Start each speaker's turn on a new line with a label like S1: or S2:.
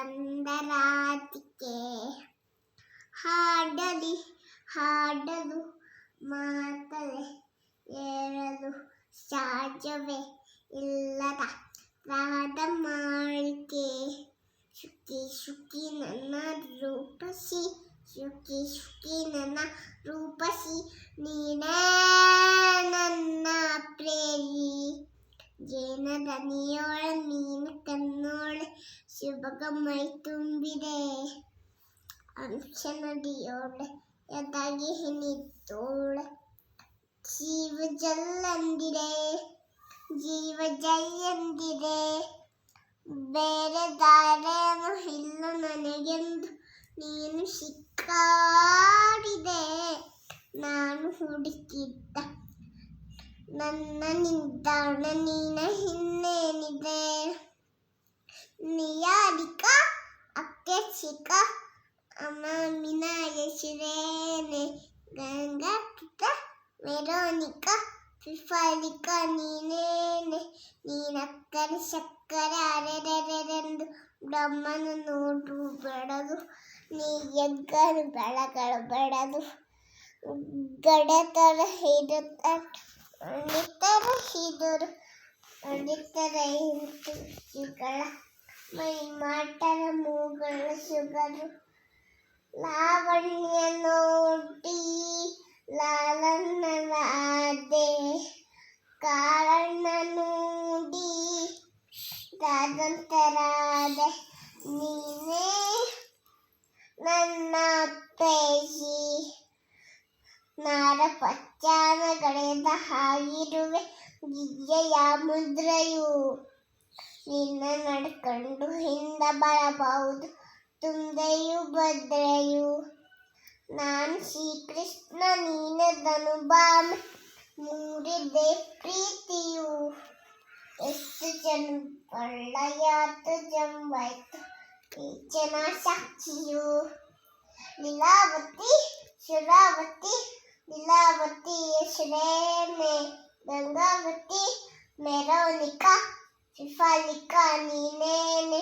S1: ಸುಂದರಾತಿಕೆ ಹಾಡಲಿ, ಹಾಡಲು ಮಾತಲೆ ಏರಲು ಸಾಧ್ಯವೇ ಇಲ್ಲದ ರಾಧ ಮಾಳಿಕೆ ಶುಕಿ ಶುಕಿ ನನ್ನ ರೂಪಸಿ ಶುಕಿ ಶುಕಿ ನನ್ನ ರೂಪಸಿ ನೀನೇ ಜೇನದ ನೀಯೋಳ ನೀನು ಕಣ್ಣೋಳೆ ಶುಭಗ ಮೈ ತುಂಬಿದೆ ಅಂಶ ನದಿಯೋಳೆ ಎದಾಗಿ ನಿಂತೋಳೆ ಜೀವ ಜಲ್ಲಂದಿದೆ ಜೀವ ಜೈಯಂದಿದೆ ಬೇರೆ ದಾರೇನು ಇಲ್ಲ ನನಗೆಂದು ನೀನು ಸಿಕ್ಕಾಡಿದೆ ನಾನು ಹುಡುಕಿದ್ದ ನನ್ನ ನಿಂತಾಣ ನೀನ ಹಿನ್ನೇನಿದೆ ನಿಯಾದಿಕ ಅಕ್ಕೆ ಚಿಕ್ಕ ಅಮ್ಮನ ಹೆಸರೇನೆ ಗಂಗಾ ಪುಟ್ಟ ವೆರೋನಿಕಾ ನೀನೇನೆ, ನೀನಕ್ಕರೆ ಸಕ್ಕರೆ ಅರೆರೆರೆಂದು ಬ್ರಹ್ಮನ ನೋಡು, ಬೆಳೆದು, ನೀ ಎಗ್ಗರು ಬೆಳಗಳು ಬೆಳೆದು ಗಡತರ ಹಿಡುತ್ತ ಅಣಿತರ ಹಿದರು ಅಣಿತರ ಹಿಂತುಗಳ ಮೈ ಮಾಟರ ಮೂಗಳ ಸುಗರು ಲಾವಣ್ಯ ನೋಡಿ ಲಾಲನ್ನರಾದೆ ಕಾರಣ ನೋಡಿ ರಾದಂತರಾದೆ ನೀನೇ ನನ್ನ ಪಚ್ಚಾನಗಳೆದ ಹಾಗಿರುವೆ ಗಿಜ್ಜೆಯ ಮುದ್ರೆಯು ನಿನ್ನ ನಡ್ಕೊಂಡು ಹಿಂದ ಬರಬಹುದು, ತುಂದೆಯು ಭದ್ರೆಯು. ನಾನು ಶ್ರೀಕೃಷ್ಣ ನೀನದನು ಧನುಬಾಮ, ಮೂಡಿದೆ ಪ್ರೀತಿಯು. ಎಷ್ಟು ಜನ ಒಳ್ಳೆಯಾತು ಜಂಬಾಯ್ತು ಈಚನ ಸಾಕ್ಷಿಯು ಲೀಲಾವತಿ, ಶುರಾವತಿ पिछड़े में गंगावती मेरा निका शिफा निका नीने ने